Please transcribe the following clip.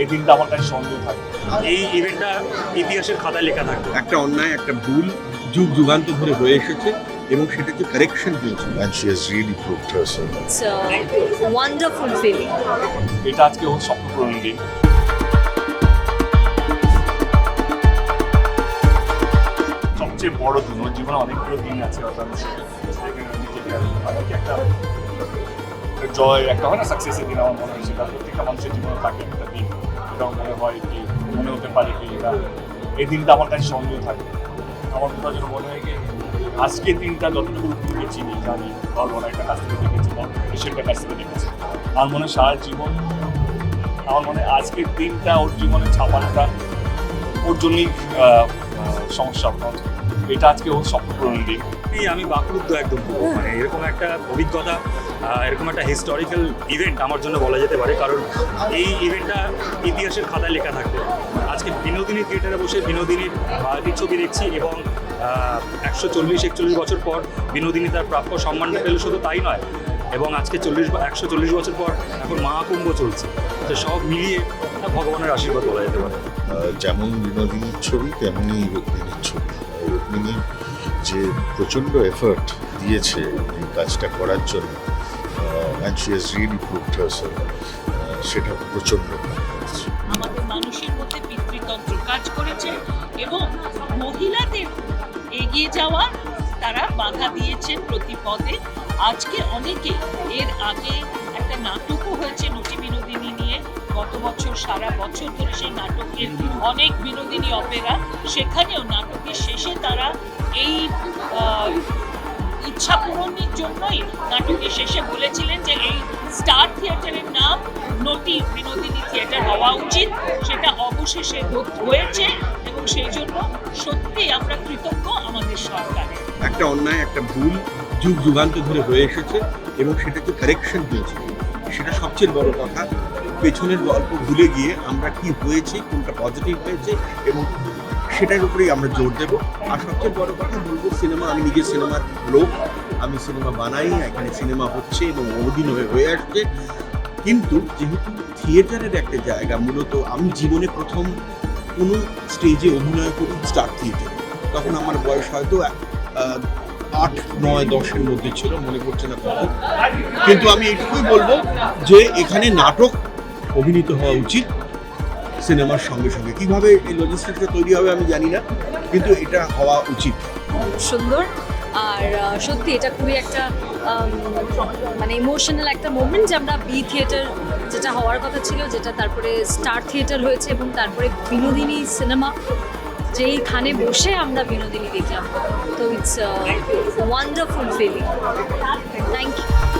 এই দিনটা আমার কাছে সন্দেহ থাকে। এই ইভেন্টটা ইতিহাসের খাতায় লেখা থাকবে। একটা অন্যায় একটা ভুল যুগ যুগান্ত ধরে হয়ে এসেছে এবং সেটাকে কারেকশন হয়েছে and she has really proved herself. It's a wonderful feeling. এটা আজকে ওর স্বপ্ন পূরণ দিন। সবচেয়ে বড় দিন ওর জীবনে অনেকগুলো দিন আছে অর্থাৎ নিজেকে একটা জয় একটা হয় না সাকসেসের দিন আমার মনে হয় সেটা প্রত্যেকটা মানুষের জীবনে থাকে একটা দিন। হয় কি মনে হতে পারে কি এটা এই দিনটা আমার কাছে সন্দেহ থাকে। আমার কোথাও যেন মনে হয় কি, আজকের দিনটা যতটুকু উপরে চিনি, জানি একটা কাছ থেকে দেখেছি বা পেশেন্টের কাছ থেকে দেখেছি। আমার মনে হয় সারা জীবন, আমার মনে হয় আজকের দিনটা ওর জীবনে ছাপানোটা ওর জন্যই সমস্যা কারণ এটা আজকে ওর স্বপ্ন দিন এই আমি বাকরুদ্ধ একদম পুরো। মানে এরকম একটা অভিজ্ঞতা এরকম একটা হিস্টোরিক্যাল ইভেন্ট আমার জন্য বলা যেতে পারে কারণ এই ইভেন্টটা ইতিহাসের খাতায় লেখা থাকবে আজকে বিনোদিনী থিয়েটারে বসে বিনোদিনীর বায়োপিক ছবি দেখছি এবং একশো চল্লিশ একচল্লিশ বছর পর বিনোদিনী তার প্রাপ্য সম্মানটা পেল শুধু তাই নয় এবং আজকে চল্লিশ একশো চল্লিশ বছর পর এখন মহাকুম্ভ চলছে। তো সব মিলিয়ে ভগবানের আশীর্বাদ বলা যেতে পারে। যেমন বিনোদিনীর ছবি তেমনই রুক্মিণীর ছবি। আর রুক্মিণী যে প্রচণ্ড এফার্ট দিয়েছে এই কাজটা করার জন্য and she has really proved herself সেটা প্রচণ্ড। আমাদের মানুষের মধ্যে পিতৃতন্ত্র কাজ করেছে এবং মহিলাদের এগিয়ে যাওয়া তারা বাধা দিয়েছেন প্রতি পদে। আজকে অনেকে এর আগে একটা নাটকও হয়েছে নটি বিনোদিনী নিয়ে। গত বছর, সারা বছর ধরে সেই নাটকের অনেক বিনোদিনী অপেরা। সেখানেও নাটকের শেষে তারা এই ইচ্ছা পূরণের জন্যই নাটকের শেষে বলেছিলেন যে এই স্টার থিয়েটারের নাম নটি বিনোদিনী থিয়েটার হওয়া উচিত। সেটা অবশেষে হয়েছে এবং সেই জন্য সত্যি আমরা কৃতজ্ঞ আমাদের সরকারের। একটা অন্যায়, একটা ভুল যুগ যুগান্ত ধরে হয়ে এসেছে এবং সেটাকে কারেকশন হয়েছে সেটা সবচেয়ে বড় কথা, পেছনের গল্প ভুলে গিয়ে আমরা কি হয়েছে, কোনটা পজিটিভ হয়েছে এবং সেটার উপরেই আমরা জোর দেব। আর সবচেয়ে বড় কথা বলব, সিনেমা, আমি নিজের সিনেমার লোক, আমি সিনেমা বানাই, এখানে সিনেমা হচ্ছে এবং বহুদিন হয়ে হয়ে আসছে। কিন্তু যেহেতু থিয়েটারের একটা জায়গা, মূলত আমি জীবনে প্রথম কোনো স্টেজে অভিনয় করি স্টার থিয়েটারে তখন আমার বয়স হয়তো আট, নয়, দশের মধ্যে ছিল, মনে পড়ছে না কত কিন্তু আমি এটুকুই বলব যে, এখানে নাটক অভিনীত হওয়া উচিত সিনেমার সঙ্গে সঙ্গে। কীভাবে এই লজিস্টিক্সটা তৈরি হবে আমি জানি না, কিন্তু এটা হওয়া উচিত। সুন্দর। আর সত্যি এটা খুবই একটা মানে ইমোশনাল একটা মোমেন্ট যে আমরা বি থিয়েটার যেটা হওয়ার কথা ছিল, যেটা তারপরে স্টার থিয়েটার হয়েছে এবং তারপরে বিনোদিনী সিনেমা যেইখানে বসে আমরা বিনোদিনী দেখলাম। তো it's wonderful feeling thank you